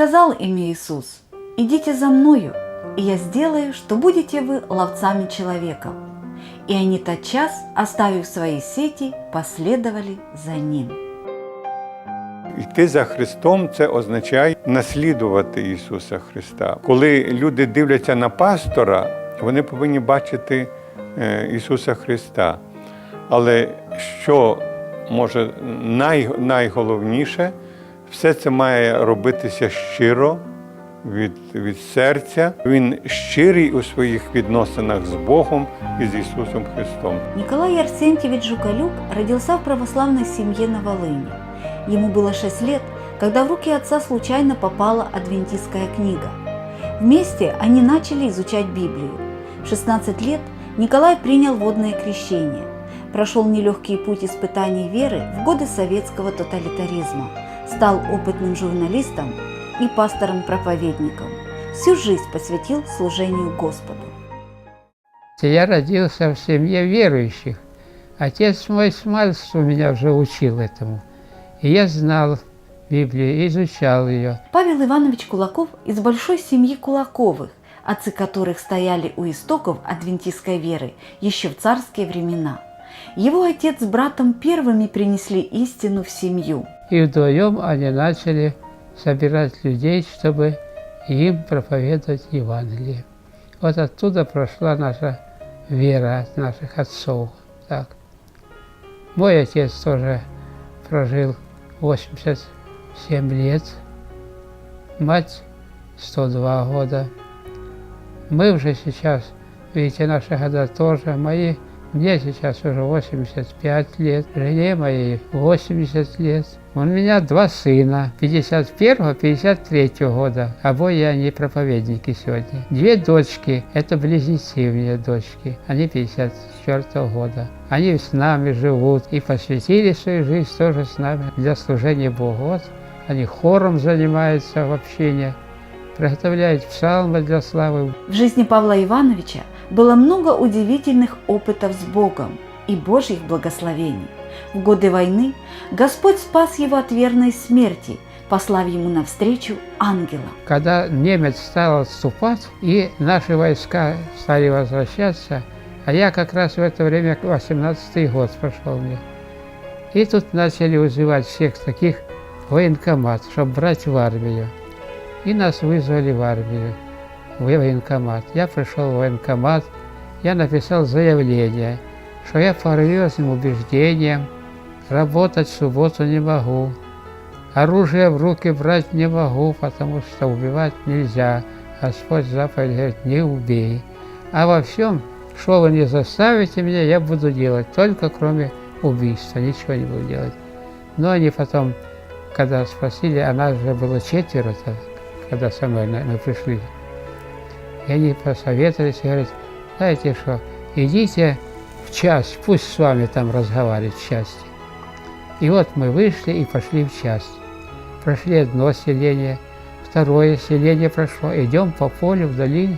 Сказал им Иисус, «Идите за Мною, и я сделаю, что будете вы ловцами человеков». И они тотчас, оставив свои сети, последовали за Ним. Йти за Христом це означає наслідувати Ісуса Христа. Коли люди дивляться на пастора, вони повинні бачити е, Ісуса Христа. Але що може най, найголовніше, все це має робитися щиро від, від серця. Він щирий у своїх відносинах з Богом і з Ісусом Христом. Николай Арсентьевич Жукалюк родился в православной семье на Волыни. Ему было 6 лет, когда в руки отца случайно попала адвентистская книга. Вместе они начали изучать Библию. В 16 лет Николай принял водное крещение. Прошел нелегкий путь испытаний веры в годы советского тоталитаризма. Стал опытным журналистом и пастором-проповедником. Всю жизнь посвятил служению Господу. Я родился в семье верующих. Отец мой с мальства меня уже учил этому. И я знал Библию, изучал ее. Павел Иванович Кулаков из большой семьи Кулаковых, отцы которых стояли у истоков адвентистской веры еще в царские времена. Его отец с братом первыми принесли истину в семью. И вдвоем они начали собирать людей, чтобы им проповедовать Евангелие. Вот оттуда прошла наша вера от наших отцов. Так. Мой отец тоже прожил 87 лет, мать 102 года. Мы уже сейчас, видите, наши года тоже, мои, мне сейчас уже 85 лет, жене моей 80 лет. У меня два сына, 51-53 года, обои они проповедники сегодня. Две дочки, это близнецы у меня дочки, они 54 года. Они с нами живут и посвятили свою жизнь тоже с нами для служения Богу. Вот они хором занимаются в общении, приготовляют псалмы для славы В жизни Павла Ивановича было много удивительных опытов с Богом и Божьих благословений. В годы войны Господь спас его от верной смерти, послав ему навстречу ангела. Когда немец стал отступать, и наши войска стали возвращаться, а я как раз в это время, 18-й год пошел мне. И тут начали вызывать всех таких военкомат, чтобы брать в армию. И нас вызвали в армию, в военкомат. Я пришел в военкомат, я написал заявление, что я по религиозным убеждениям работать в субботу не могу. Оружие в руки брать не могу, потому что убивать нельзя. Господь заповедь говорит, не убей. А во всем, что вы не заставите меня, я буду делать, только кроме убийства, ничего не буду делать. Но они потом, когда спросили, а нас же было четверо, когда со мной мы пришли, и они посоветовались и говорят, знаете что, идите в час, пусть с вами там разговаривает в части. И вот мы вышли и пошли в часть. Прошли одно селение, второе селение прошло, идем по полю вдали,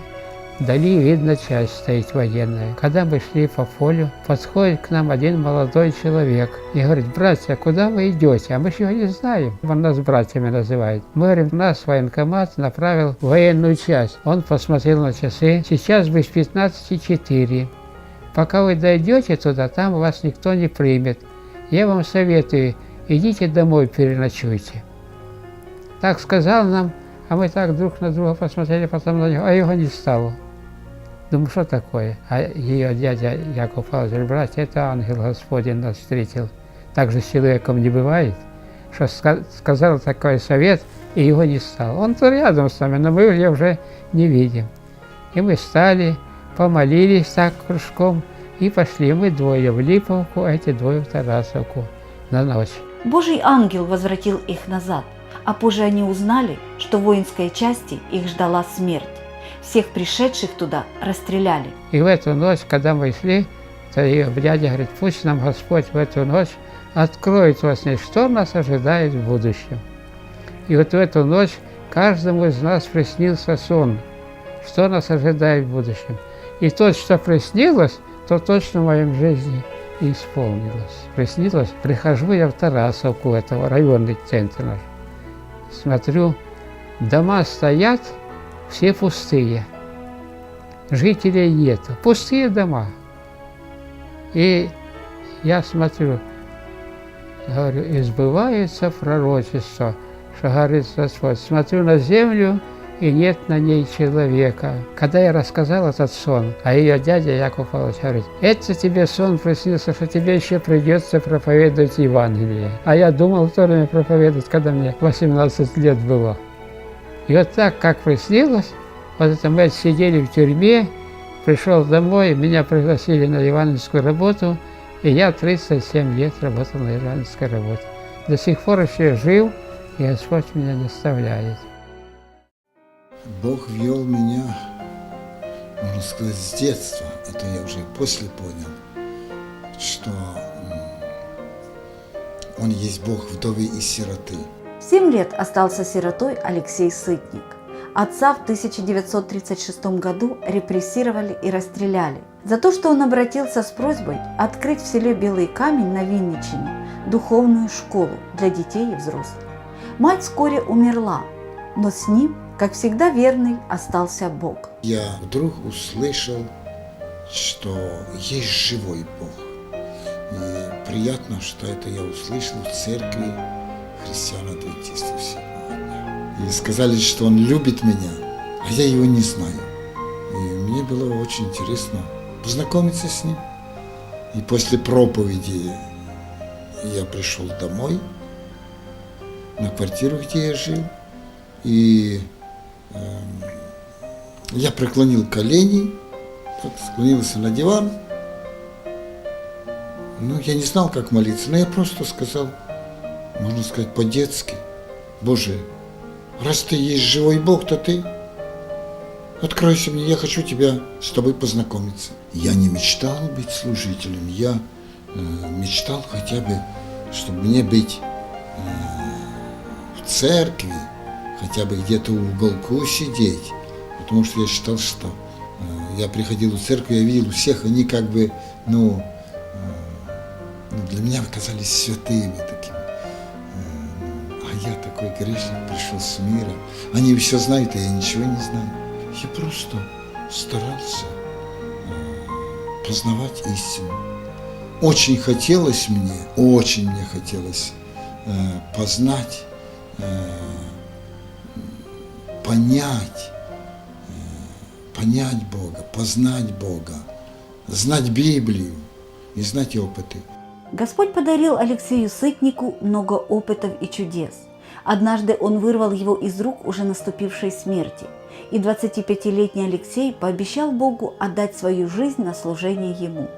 вдали видно часть стоит военная. Когда мы шли по полю, подходит к нам один молодой человек и говорит, братья, куда вы идете? А мы его не знаем. Он нас братьями называет. Мы говорим, нас военкомат направил в военную часть. Он посмотрел на часы, сейчас без 15,4. Пока вы дойдете туда, там вас никто не примет. Я вам советую, идите домой, переночуйте. Так сказал нам, а мы так друг на друга посмотрели, потом на него, а его не стало. Думаю, что такое? А ее дядя Яков Павлович братья, это ангел Господень нас встретил. Так же с человеком не бывает, что ска- сказал такой совет, и его не стало. Он то рядом с нами, но мы его уже не видим. И мы стали, помолились так кружком и пошли. Мы двое в Липовку, а эти двое в Тарасовку на ночь. Божий ангел возвратил их назад, а позже они узнали, что воинской части их ждала смерть. Всех пришедших туда расстреляли. И в эту ночь, когда мы шли, то ее дядя говорит, пусть нам Господь в эту ночь откроет во сне, что нас ожидает в будущем. И вот в эту ночь каждому из нас приснился сон, что нас ожидает в будущем. И то, что приснилось, то точно в моем жизни и исполнилось. Приснилось, прихожу я в Тарасовку, это районный центр наш. Смотрю, дома стоят, все пустые. Жителей нету. Пустые дома. И я смотрю, говорю, и сбывается пророчество, что говорит Господь. Смотрю на землю, и нет на ней человека. Когда я рассказал этот сон, а ее дядя Яков Павлович говорит, это тебе сон приснился, что тебе еще придется проповедовать Евангелие. А я думал тоже мне проповедовать, когда мне 18 лет было. И вот так, как приснилось, вот это мы сидели в тюрьме, пришел домой, меня пригласили на евангельскую работу, и я 37 лет работал на евангельской работе. До сих пор еще жил, и Господь меня не оставляет. Бог вел меня, можно сказать, с детства. Это я уже после понял, что Он есть Бог вдовы и сироты. 7 лет остался сиротой Алексей Сытник. Отца в 1936 году репрессировали и расстреляли за то, что он обратился с просьбой открыть в селе Белый Камень на Винничине духовную школу для детей и взрослых. Мать вскоре умерла, но с ним, как всегда верный, остался Бог. Я вдруг услышал, что есть живой Бог. И приятно, что это я услышал в церкви христиан-адвентистов сегодня. И сказали, что Он любит меня, а я его не знаю. И мне было очень интересно познакомиться с Ним. И после проповеди я пришел домой, на квартиру, где я жил, и эм, я преклонил колени, так, склонился на диван. Ну, я не знал, как молиться, но я просто сказал, можно сказать, по-детски, Боже, раз ты есть живой Бог, то ты откройся мне, я хочу тебя с тобой познакомиться. Я не мечтал быть служителем, я э, мечтал хотя бы, чтобы мне быть э, в церкви, хотя бы где-то в уголку сидеть, потому что я считал, что э, я приходил в церковь, я видел всех, они как бы, ну, э, ну, для меня оказались святыми такими. Такой грешник пришел с мира. Они все знают, а я ничего не знаю. Я просто старался э, познавать истину. Очень хотелось мне, очень мне хотелось э, познать, э, понять, э, понять Бога, познать Бога, знать Библию и знать опыты. Господь подарил Алексею Сытнику много опытов и чудес. Однажды он вырвал его из рук уже наступившей смерти, и 25-летний Алексей пообещал Богу отдать свою жизнь на служение ему.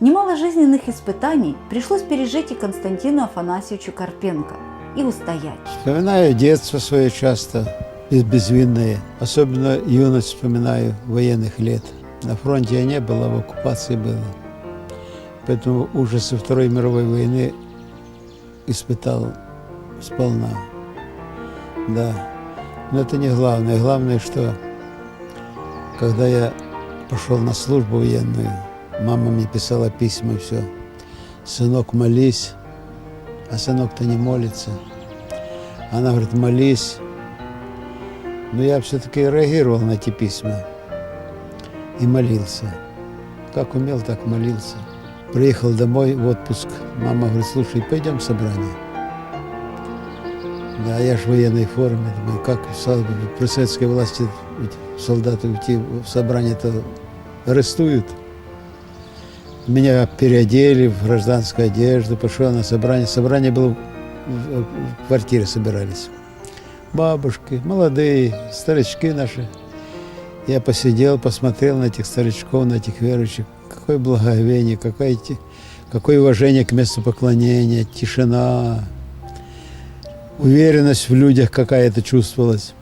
Немало жизненных испытаний пришлось пережить и Константину Афанасьевичу Карпенко и устоять. Вспоминаю детство свое часто, без- безвинное. Особенно юность вспоминаю военных лет. На фронте я не был, а в оккупации был. Поэтому ужасы Второй мировой войны испытал сполна. Да. Но это не главное. Главное, что когда я пошел на службу военную, мама мне писала письма, все. Сынок, молись. А сынок-то не молится. Она говорит, молись. Но я все-таки реагировал на эти письма и молился. Как умел, так молился. Приехал домой в отпуск. Мама говорит, слушай, пойдем в собрание. Да, я ж в военной форме. Думаю, как при советской власти солдаты уйти в собрание-то арестуют. Меня переодели в гражданскую одежду, пошел на собрание. Собрание было в, квартире собирались. Бабушки, молодые, старички наши. Я посидел, посмотрел на этих старичков, на этих верующих. Какое благоговение, какое, какое уважение к месту поклонения, тишина, уверенность в людях какая-то чувствовалась.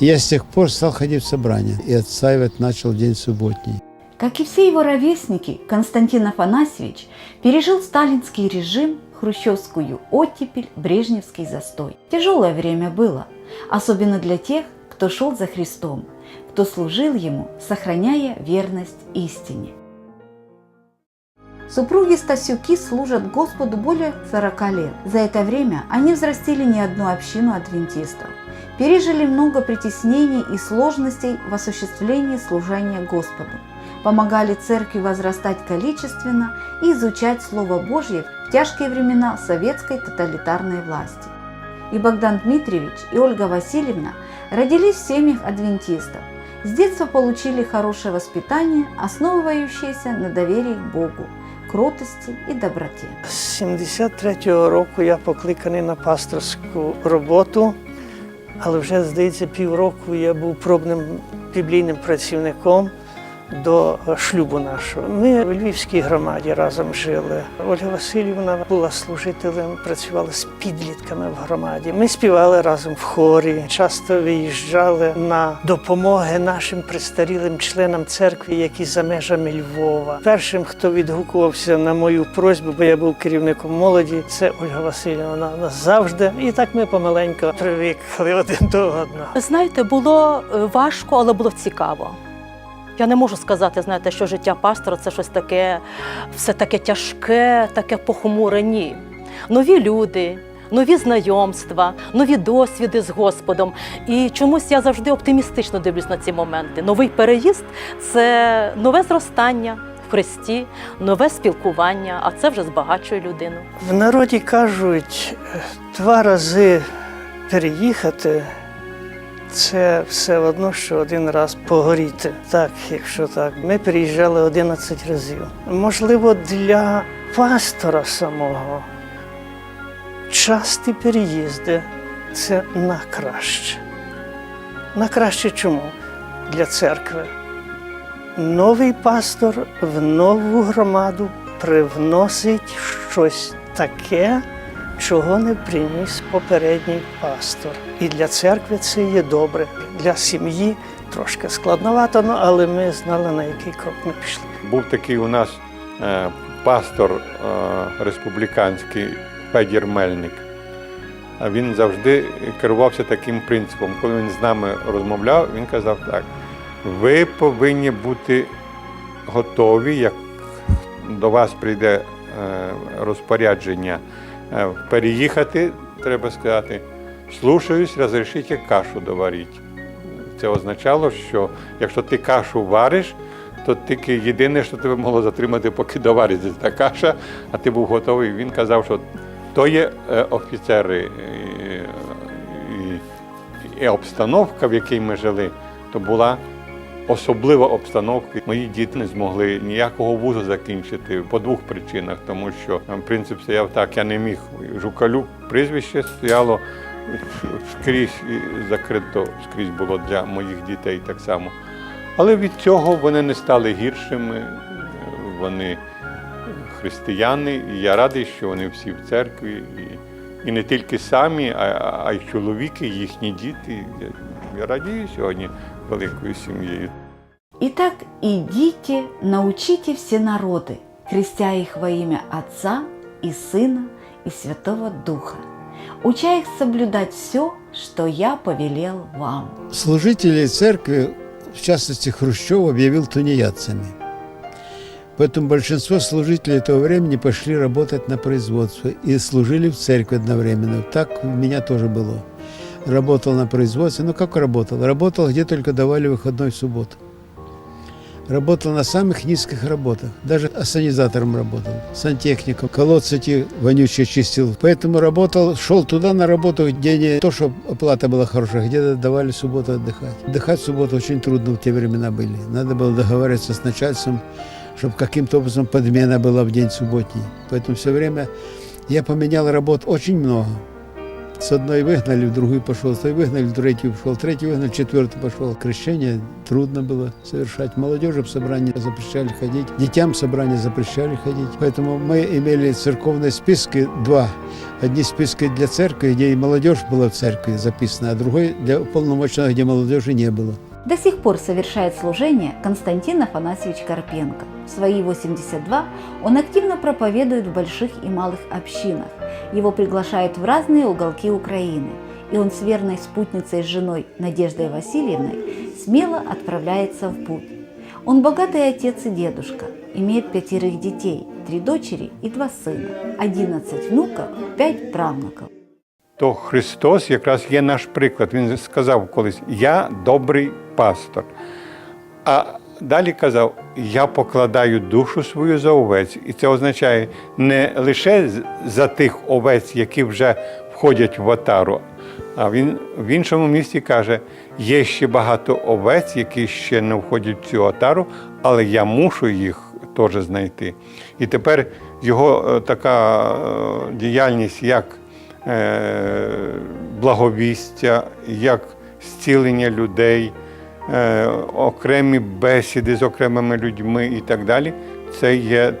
Я с тех пор стал ходить в собрание и отстаивать начал день субботний. Как и все его ровесники, Константин Афанасьевич пережил сталинский режим, хрущевскую оттепель, брежневский застой. Тяжелое время было, особенно для тех, кто шел за Христом, кто служил Ему, сохраняя верность истине. Супруги Стасюки служат Господу более 40 лет. За это время они взрастили не одну общину адвентистов, пережили много притеснений и сложностей в осуществлении служения Господу, помогали церкви возрастать количественно и изучать Слово Божье в тяжкие времена советской тоталитарной власти. И Богдан Дмитриевич, и Ольга Васильевна родились в семьях адвентистов. С детства получили хорошее воспитание, основывающееся на доверии к Богу, кротости і доброті. З 73-го року я покликаний на пасторську роботу, але вже, здається, півроку я був пробним біблійним працівником до шлюбу нашого. Ми в Львівській громаді разом жили. Ольга Васильівна була служителем, працювала з підлітками в громаді. Ми співали разом в хорі, часто виїжджали на допомоги нашим престарілим членам церкви, які за межами Львова. Першим, хто відгукувався на мою просьбу, бо я був керівником молоді, це Ольга Васильівна. Вона завжди. І так ми помаленько привикли один до одного. Знаєте, було е, важко, але було цікаво. Я не можу сказати, знаєте, що життя пастора це щось таке, все таке тяжке, таке похмуре. Ні. Нові люди, нові знайомства, нові досвіди з Господом. І чомусь я завжди оптимістично дивлюсь на ці моменти. Новий переїзд це нове зростання в Христі, нове спілкування, а це вже збагачує людину. В народі кажуть, два рази переїхати це все одно, що один раз погоріти. Так, якщо так. Ми переїжджали 11 разів. Можливо, для пастора самого часті переїзди це на краще. На краще чому? Для церкви. Новий пастор в нову громаду привносить щось таке, чого не приніс попередній пастор. І для церкви це є добре. Для сім'ї трошки складновато, ну, але ми знали, на який крок ми пішли. Був такий у нас е, пастор е, республіканський Федір Мельник. Він завжди керувався таким принципом. Коли він з нами розмовляв, він казав так: ви повинні бути готові, як до вас прийде е, розпорядження переїхати, треба сказати, слушаюсь, розрішіть кашу доварити. Це означало, що якщо ти кашу вариш, то тільки єдине, що тебе могло затримати, поки довариться та каша, а ти був готовий. Він казав, що то є е, офіцери е, і, і обстановка, в якій ми жили, то була особлива обстановка. Мої діти не змогли ніякого вузу закінчити по двох причинах, тому що е, принцип стояв так, я не міг. Жукалюк прізвище стояло скрізь закрито скрізь було для моїх дітей так само. Але від цього вони не стали гіршими, вони християни, і я радий, що вони всі в церкві. І, і не тільки самі, а, а й чоловіки, їхні діти. Я, радію сьогодні великою сім'єю. Итак, идите, научите все народы, крестя их во имя Отца и Сына и Святого Духа, уча их соблюдать все, что я повелел вам. Служители церкви, в частности Хрущев, объявил тунеядцами. Поэтому большинство служителей того времени пошли работать на производство и служили в церкви одновременно. Так у меня тоже было. Работал на производстве. Ну как работал? Работал, где только давали выходной в субботу. Работал на самых низких работах. Даже санизатором работал, сантехником. Колодцы эти вонючие чистил. Поэтому работал, шел туда на работу, где не то, что оплата была хорошая, где давали в субботу отдыхать. Отдыхать в субботу очень трудно в те времена были. Надо было договариваться с начальством, чтобы каким-то образом подмена была в день субботний. Поэтому все время я поменял работ очень много. С одной выгнали, в другую пошел, с той выгнали, в третью пошел, третью выгнали, в четвертую пошел. Крещение трудно было совершать. Молодежи в собрание запрещали ходить, детям в собрание запрещали ходить. Поэтому мы имели церковные списки два. Одни списки для церкви, где и молодежь была в церкви записана, а другой для полномочного, где молодежи не было. До сих пор совершает служение Константин Афанасьевич Карпенко. В свои 82 он активно проповедует в больших и малых общинах. Его приглашают в разные уголки Украины, и он с верной спутницей с женой Надеждой Васильевной смело отправляется в путь. Он богатый отец и дедушка, имеет пятерых детей – три дочери и два сына, 11 внуков, 5 правнуков. То Христос якраз є наш приклад. Він сказав колись: Я добрий пастор. А далі казав: Я покладаю душу свою за овець. І це означає не лише за тих овець, які вже входять в отару, а він в іншому місці каже: є ще багато овець, які ще не входять в цю отару, але я мушу їх теж знайти. І тепер його е, така е, діяльність як е, благовістя, як зцілення людей, окремі бесіди з окремими людьми і так далі. Це є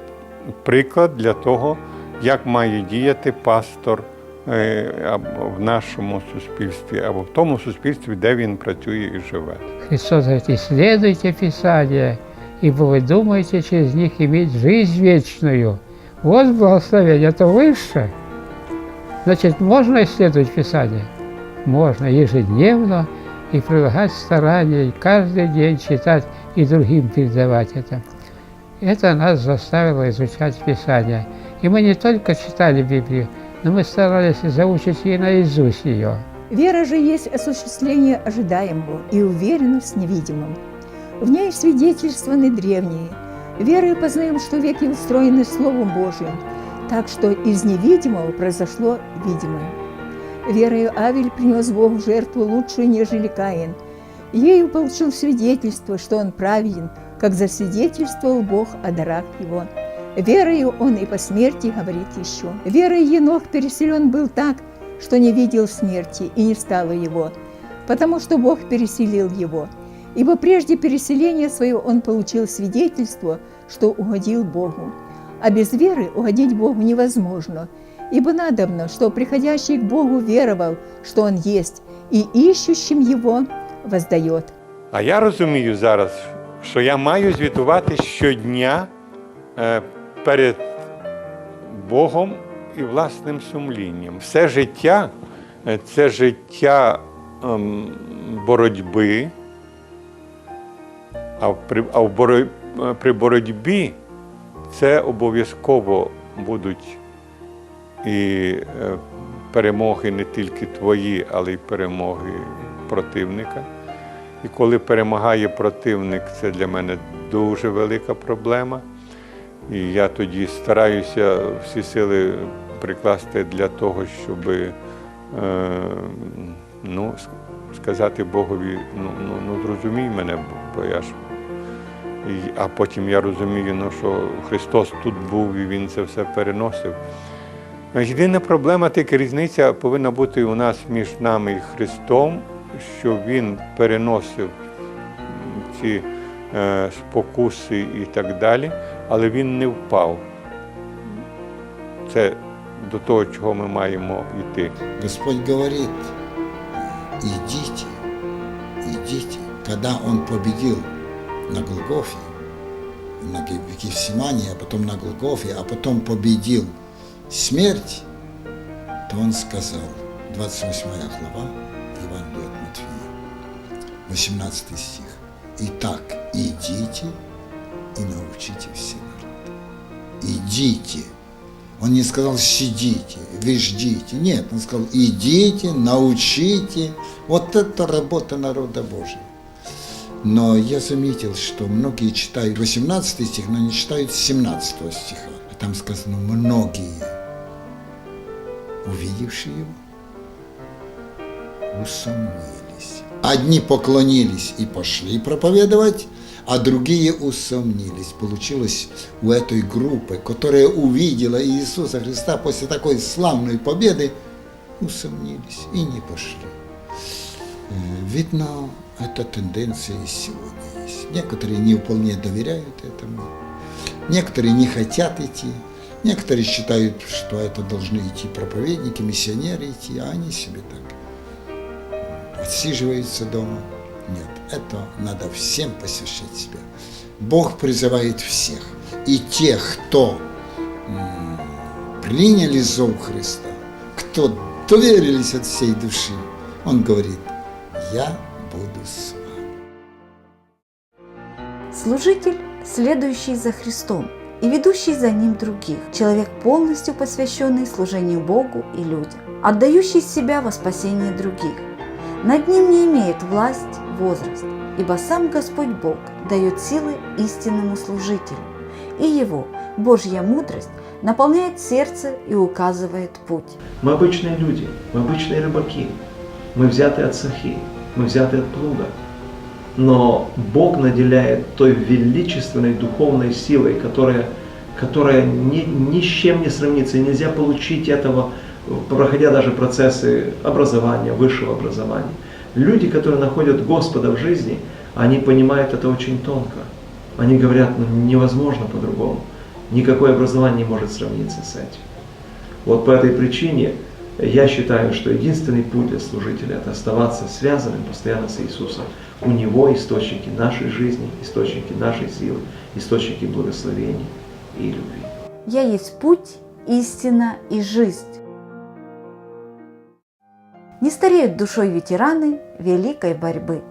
приклад для того, як має діяти пастор е, або в нашому суспільстві, або в тому суспільстві, де він працює і живе. Христос говорит, исследуйте Писание, ибо вы думаете через них иметь жизнь вечную. Вот благословение, это выше. Значит, можно исследовать Писание? Можно ежедневно и прилагать старания, и каждый день читать и другим передавать это. Это нас заставило изучать Писание. И мы не только читали Библию, но мы старались заучить и наизусть ее. Вера же есть осуществление ожидаемого и уверенность в невидимом. В ней свидетельствованы древние. Верою познаем, что веки устроены Словом Божьим, так что из невидимого произошло видимое. Верою Авель принес Богу жертву лучшую, нежели Каин. Ею получил свидетельство, что он праведен, как засвидетельствовал Бог о дарах его. Верою он и по смерти говорит еще. Верой Енох переселен был так, что не видел смерти и не стало его, потому что Бог переселил его. Ибо прежде переселения своего он получил свидетельство, что угодил Богу. А без веры угодить Богу невозможно, ибо надобно, что приходящий к Богу веровал, что Он есть, и ищущим Его воздает. А я розумію зараз, що я маю звітувати щодня е, перед Богом і власним сумлінням. Все життя е, це життя ем, боротьби, а при, а в боро- е, при боротьбі це обов'язково будуть і е, перемоги не тільки твої, але й перемоги противника. І коли перемагає противник, це для мене дуже велика проблема. І я тоді стараюся всі сили прикласти для того, щоб е, ну, сказати Богові, ну, ну, ну зрозумій мене, бо- я ж. І, а потім я розумію, ну, що Христос тут був і Він це все переносив. Єдина проблема, тільки різниця повинна бути у нас між нами і Христом, що Він переносив ці е, спокуси і так далі, але він не впав. Це до того, чого ми маємо йти. Господь говорит, идите, идите. Когда Он победил на Голгофе, на Ге- а потом на Голгофе, а потом победил смерть, то Он сказал, 28 глава Евангелия от Матфея, 18 стих. Итак, идите и научите все народы. Идите. Он не сказал сидите, вы ждите. Нет, он сказал идите, научите. Вот это работа народа Божия. Но я заметил, что многие читают 18 стих, но не читают 17 стиха. Там сказано многие, увидевшие его, усомнились. Одни поклонились и пошли проповедовать, а другие усомнились. Получилось у этой группы, которая увидела Иисуса Христа после такой славной победы, усомнились и не пошли. Э, Видно, эта тенденция и сегодня есть. Некоторые не вполне доверяют этому, некоторые не хотят идти, некоторые считают, что это должны идти проповедники, миссионеры идти, а они себе так отсиживаются дома. Нет, это надо всем посвящать себя. Бог призывает всех. И тех, кто приняли зов Христа, кто доверились от всей души, Он говорит, я буду с вами. Служитель, следующий за Христом, и ведущий за ним других, человек полностью посвященный служению Богу и людям, отдающий себя во спасение других. Над ним не имеет власть возраст, ибо сам Господь Бог дает силы истинному служителю, и его, Божья мудрость, наполняет сердце и указывает путь. Мы обычные люди, мы обычные рыбаки. Мы взяты от сахи, мы взяты от плуга. Но Бог наделяет той величественной духовной силой, которая, которая ни, ни с чем не сравнится. Нельзя получить этого, проходя даже процессы образования, высшего образования. Люди, которые находят Господа в жизни, они понимают это очень тонко. Они говорят, ну невозможно по-другому. Никакое образование не может сравниться с этим. Вот по этой причине я считаю, что единственный путь для служителя – это оставаться связанным постоянно с Иисусом. У Него источники нашей жизни, источники нашей силы, источники благословения и любви. Я есть путь, истина и жизнь. Не стареют душой ветераны великой борьбы.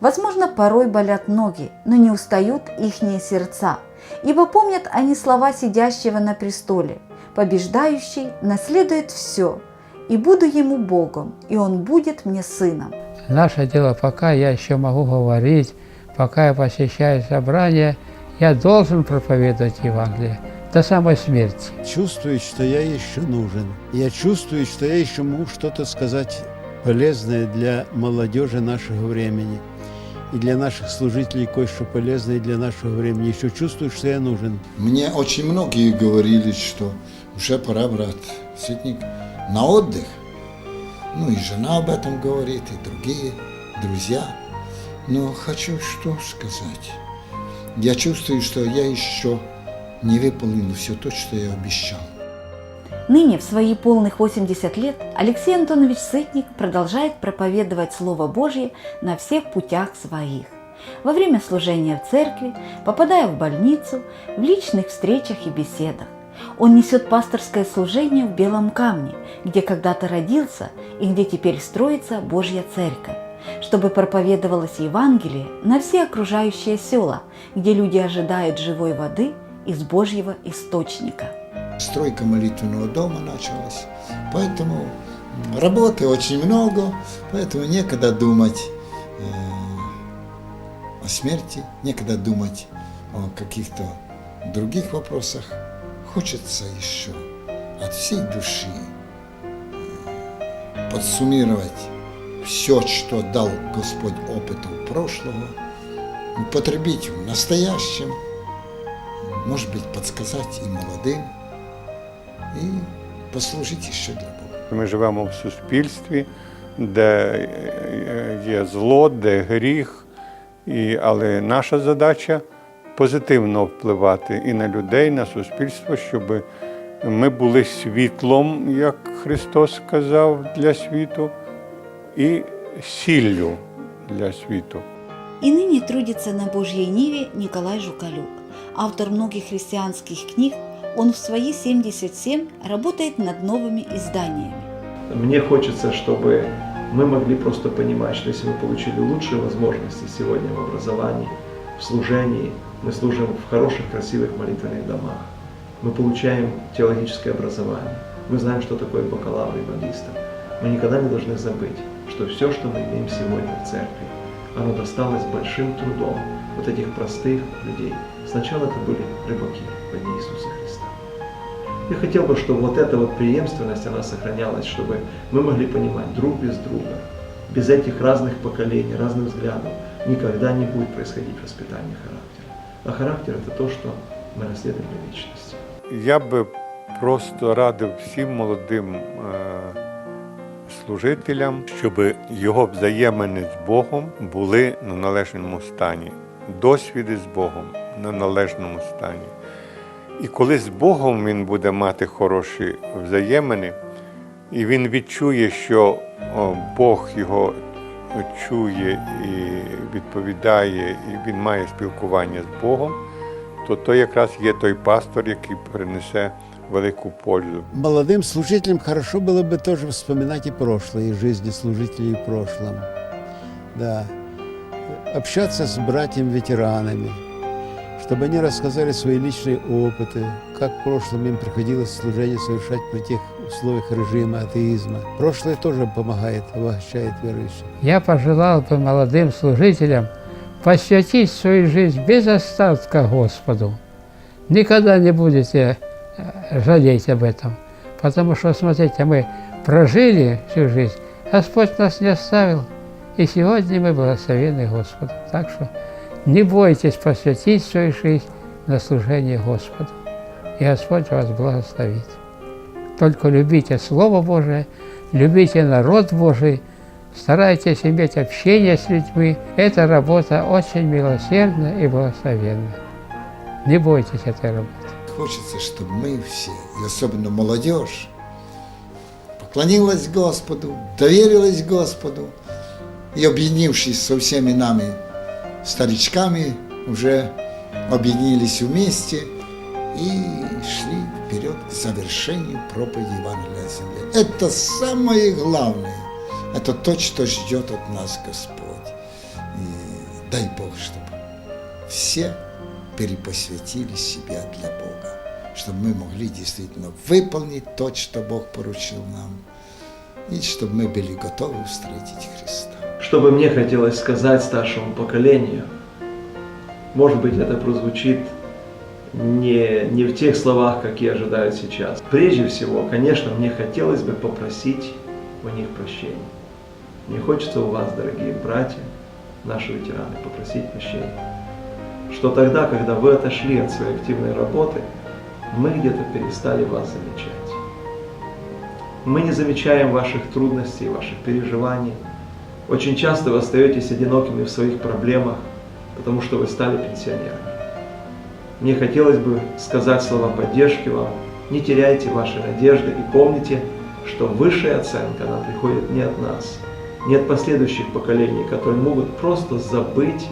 Возможно, порой болят ноги, но не устают ихние сердца, ибо помнят они слова сидящего на престоле. Побеждающий наследует все, и буду ему Богом, и он будет мне сыном. Наше дело, пока я еще могу говорить, пока я посещаю собрания, я должен проповедовать Евангелие до самой смерти. Чувствует, что я еще нужен. Я чувствую, что я еще могу что-то сказать полезное для молодежи нашего времени. И для наших служителей кое-что полезное для нашего времени. Еще чувствую, что я нужен. Мне очень многие говорили, что уже пора, брат Ситник, на отдых. Ну и жена об этом говорит, и другие друзья. Но хочу что сказать. Я чувствую, что я еще не выполнил все то, что я обещал. Ныне, в свои полных 80 лет, Алексей Антонович Сытник продолжает проповедовать Слово Божье на всех путях своих. Во время служения в церкви, попадая в больницу, в личных встречах и беседах. Он несет пасторское служение в Белом камне, где когда-то родился и где теперь строится Божья церковь, чтобы проповедовалось Евангелие на все окружающие села, где люди ожидают живой воды из Божьего источника. Стройка молитвенного дома началась, поэтому работы очень много, поэтому некогда думать э, о смерти, некогда думать о каких-то других вопросах. Хочется еще от всей души э, подсуммировать все, что дал Господь опытом прошлого, употребить в настоящем, может быть, подсказать и молодым, і послужити ще для Бога. Ми живемо в суспільстві, де е, є зло, де гріх, і, але наша задача позитивно впливати і на людей, на суспільство, щоб ми були світлом, як Христос сказав, для світу, і сіллю для світу. И ныне трудится на Божьей Ниве Николай Жукалюк. Автор многих христианских книг, он в свои 77 работает над новыми изданиями. Мне хочется, чтобы мы могли просто понимать, что если мы получили лучшие возможности сегодня в образовании, в служении, мы служим в хороших, красивых молитвенных домах, мы получаем теологическое образование, мы знаем, что такое бакалавр и магистр, мы никогда не должны забыть, что все, что мы имеем сегодня в церкви, оно досталось большим трудом вот этих простых людей. Сначала это были рыбаки во дни Иисуса Христа. Я хотел бы, чтобы вот эта вот преемственность, она сохранялась, чтобы мы могли понимать друг без друга. Без этих разных поколений, разных взглядов никогда не будет происходить воспитание характера. А характер – это то, что мы наследуем для вечности. Я би просто радив всім молодим е, служителям, щоб його взаємини з Богом були на належному стані, досвіди з Богом на належному стані. І коли з Богом він буде мати хороші взаємини, і він відчує, що Бог його чує і відповідає, і він має спілкування з Богом, то то якраз є той пастор, який принесе велику пользу. Молодым служителям хорошо было бы тоже вспоминать и прошлое, и жизни служителей в прошлом. Да. Общаться с братьями-ветеранами, чтобы они рассказали свои личные опыты, как в прошлом им приходилось служение совершать при тех условиях режима атеизма. Прошлое тоже помогает, обогащает верующих. Я пожелал бы молодым служителям посвятить свою жизнь без остатка Господу. Никогда не будете э, жалеть об этом. Потому что, смотрите, мы прожили всю жизнь, Господь нас не оставил, и сегодня мы благословены Господу. Так что не бойтесь посвятить свою жизнь на служение Господу, и Господь вас благословит. Только любите Слово Божие, любите народ Божий, старайтесь иметь общение с людьми. Эта работа очень милосердна и благословенна. Не бойтесь этой работы. Хочется, чтобы мы все, и особенно молодежь, поклонилась Господу, доверилась Господу и, объединившись со всеми нами, старичками, уже объединились вместе и шли вперед к завершению проповеди Евангелия земли. Это самое главное. Это то, что ждет от нас Господь. И дай Бог, чтобы все перепосвятили себя для Бога, чтобы мы могли действительно выполнить то, что Бог поручил нам, и чтобы мы были готовы встретить Христа. Что бы мне хотелось сказать старшему поколению, может быть, это прозвучит не, не в тех словах, какие ожидают сейчас. Прежде всего, конечно, мне хотелось бы попросить у них прощения. Мне хочется у вас, дорогие братья, наши ветераны, попросить прощения. Что тогда, когда вы отошли от своей активной работы, мы где-то перестали вас замечать. Мы не замечаем ваших трудностей, ваших переживаний. Очень часто вы остаетесь одинокими в своих проблемах, потому что вы стали пенсионерами. Мне хотелось бы сказать слова поддержки вам. Не теряйте ваши надежды и помните, что высшая оценка, она приходит не от нас, не от последующих поколений, которые могут просто забыть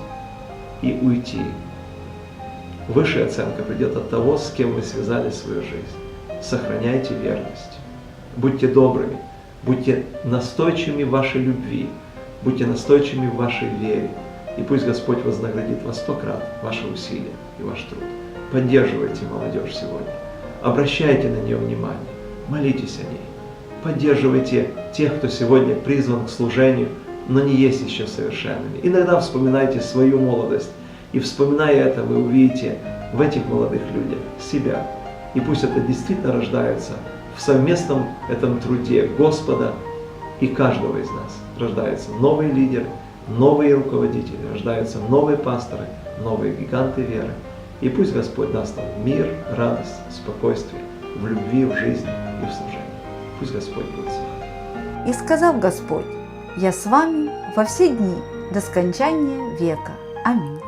и уйти. Высшая оценка придет от того, с кем вы связали свою жизнь. Сохраняйте верность. Будьте добрыми, будьте настойчивыми в вашей любви, будьте настойчивыми в вашей вере. И пусть Господь вознаградит вас сто крат ваши усилия и ваш труд. Поддерживайте молодежь сегодня. Обращайте на нее внимание. Молитесь о ней. Поддерживайте тех, кто сегодня призван к служению, но не есть еще совершенными. Иногда вспоминайте свою молодость. И вспоминая это, вы увидите в этих молодых людях себя. И пусть это действительно рождается в совместном этом труде Господа и каждого из нас. Рождаются новые лидеры, новые руководители, рождаются новые пасторы, новые гиганты веры. И пусть Господь даст нам мир, радость, спокойствие в любви, в жизни и в служении. Пусть Господь будет с вами. И сказав Господь, я с вами во все дни до скончания века. Аминь.